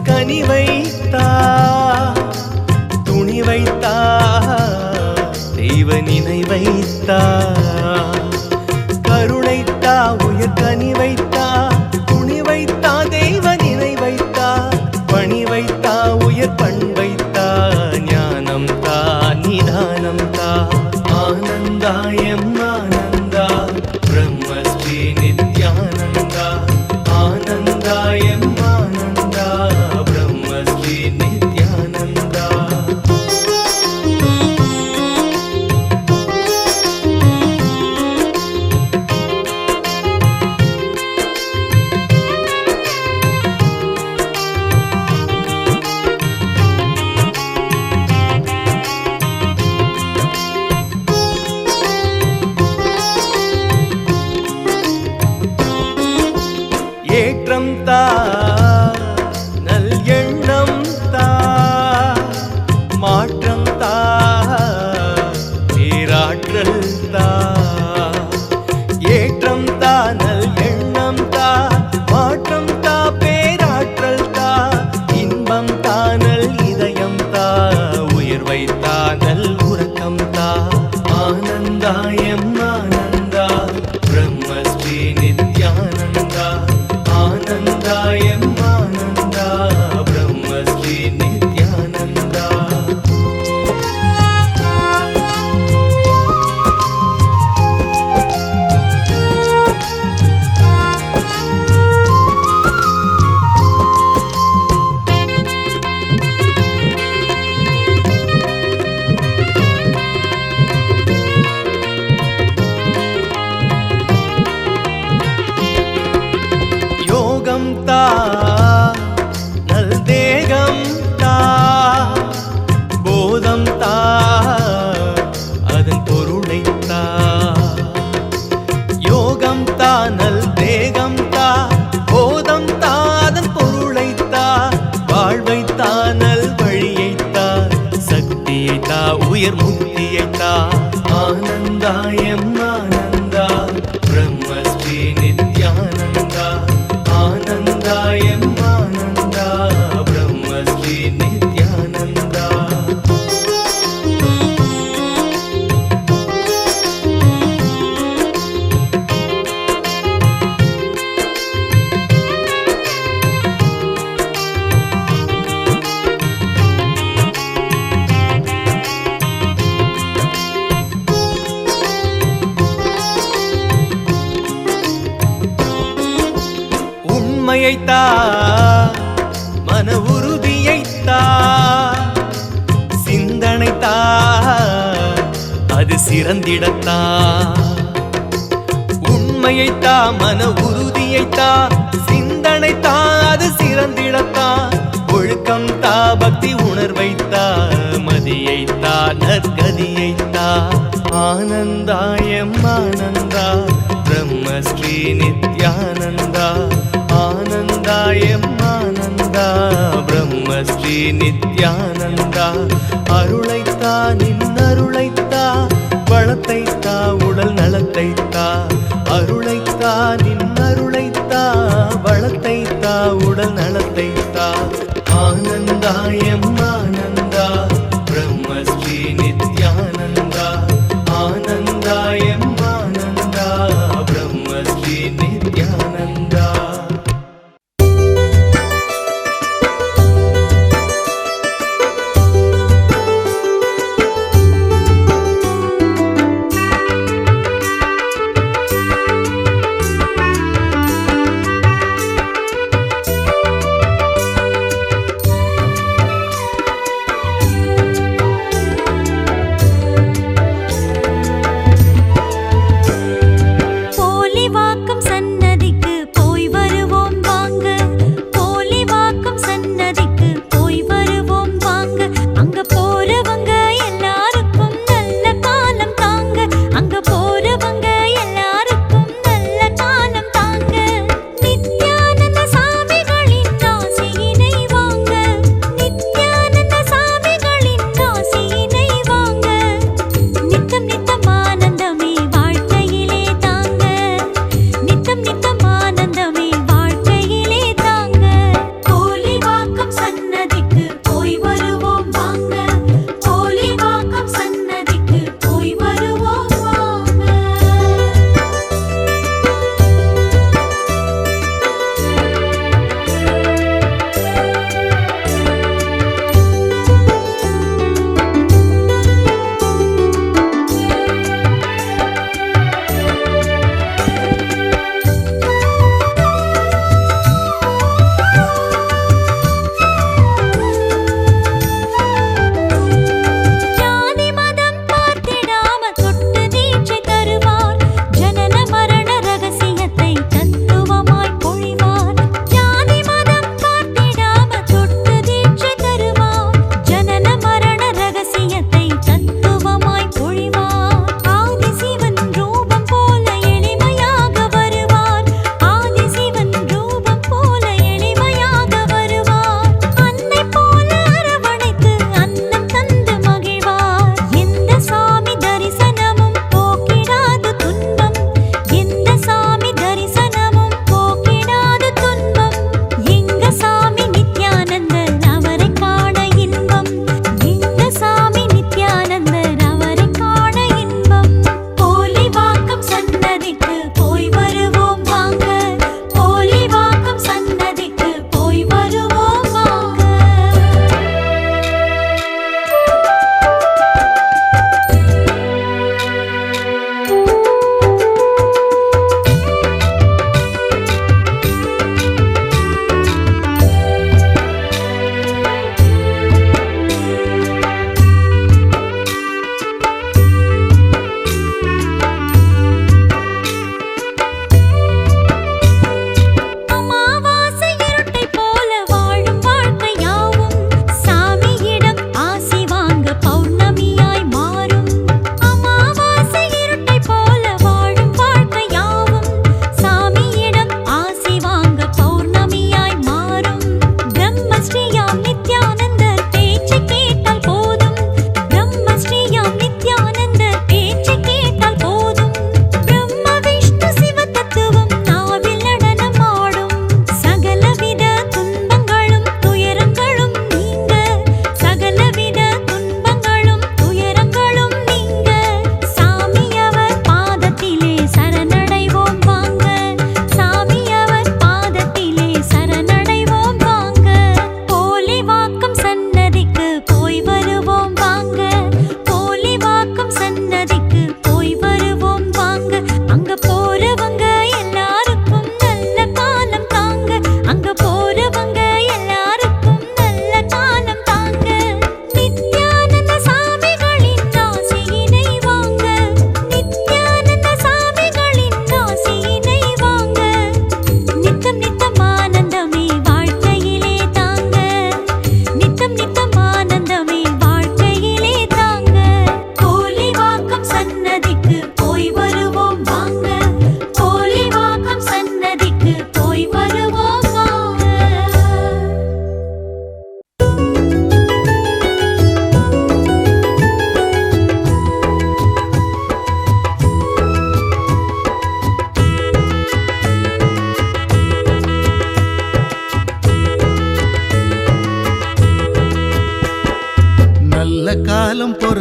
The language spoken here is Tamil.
கனி வைத்தா துணி வைத்தா தெய்வ நினை வைத்தா கருணைத்தா உயர் கனி வைத்தா துணி வைத்தா தெய்வ நினை வைத்தா பணி வைத்தா உயர் பண் வைத்தா ஞானம் தா நிதானம் தா. பொருளை அது சிறந்திடத்தா உண்மையைத்தா மன உறுதியைத்தா சிந்தனைத்தா அது சிறந்திடத்தா? ஒழுக்கம் தா பக்தி உணர்வைத்தா மதியைத்தா நற்கதியைத்தா? ஆனந்தாயம் ஆனந்தா பிரம்மஸ்ரீ நித்யானந்தா? ஆனந்தாயம் ஆனந்தா பிரம்மஸ்ரீ நித்யானந்தா? அருளைத்தா நின் அருளைத்தா வளத்தைத்தா உடல் நலத்தைத்தா அருளைத்தா நின் அருளைத்தா வளத்தைத்தா உடல் நலத்தைத்தா. ஆனந்தாயம்